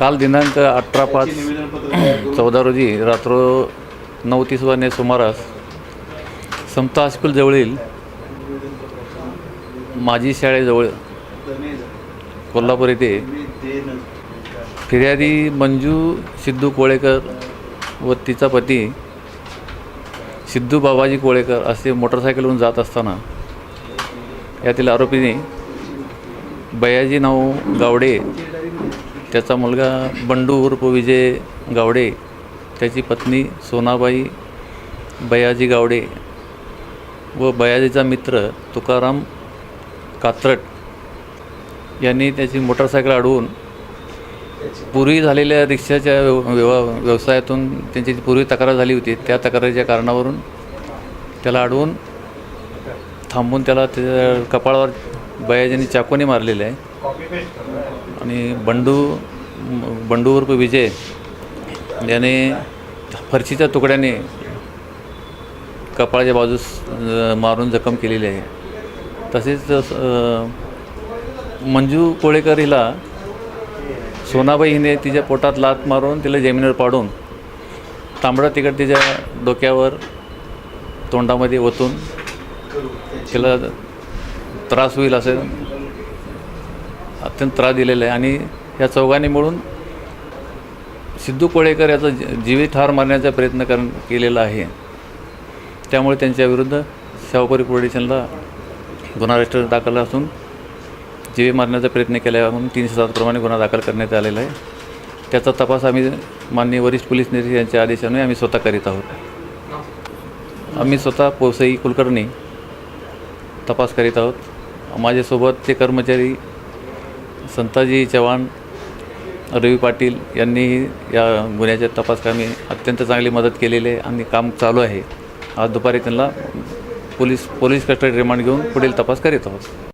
काल दिनांक अठरा पाच चौदा रोजी रात्र नऊ तीस वाजण्या सुमारास समता हायस्कूलजवळील माजी शाळेजवळ कोल्हापूर येथे फिर्यादी मंजू सिद्धू कोळेकर व तिचा पती सिद्धू बाबाजी कोळेकर असे मोटरसायकलवरून जात असताना यातील आरोपीने बयाजी नाव गावडे त्याचा मुलगा बंडू उर्फ विजय गावडे त्याची पत्नी सोनाबाई बयाजी गावडे व बयाजीचा मित्र तुकाराम कात्रट यांनी त्याची मोटरसायकल अडवून पूर्वी झालेल्या रिक्षाच्या व्यव व्यव व्यवसायातून त्यांची जी पूर्वी तक्रार झाली होती. त्या तक्रारीच्या कारणावरून त्याला अडवून थांबून त्याला त्याच्या कपाळावर बयाजीने चाकूने मारलेले आहे. आणि बंडू बंडू उर्फ विजय? याने फरशीच्या तुकड्याने कपाळाच्या बाजूस मारून जखम केलेली आहे. तसेच मंजू कोळेकर हिला सोनाबाई हिने तिच्या पोटात लात मारून तिला जमिनीवर पाडून तांबडा तिकट तिच्या डोक्यावर तोंडामध्ये ओतून तिला त्रास होईल असं अत्यंत त्रास दिलेला आहे. आणि या चौघांनी मिळून सिद्धू कोळेकर याचा जी- जीवित ठार मारण्याचा प्रयत्न कर केलेला आहे. त्यामुळे त्यांच्याविरुद्ध शाहूपुरी पोलीस गुन्हा रजिस्टर दाखल असून जीवे मारण्याचा प्रयत्न केला म्हणून तीनशे सातप्रमाणे गुन्हा दाखल करण्यात आलेला आहे. त्याचा तपास आम्ही माननीय वरिष्ठ पोलीस निरीक्षक यांच्या आदेशाने आम्ही स्वतः करीत आहोत. आम्ही स्वतः पोसई कुलकर्णी तपास करीत आहोत. माझ्यासोबत ते कर्मचारी संताजी चव्हाण रवी पाटील यांनीही या गुन्ह्याच्या तपासकामी अत्यंत चांगली मदत केलेली आहे आणि काम चालू आहे. आज दुपारी त्यांना पोलीस पोलीस कस्टडी रिमांड घेऊन पुढील तपास करीत आहोत.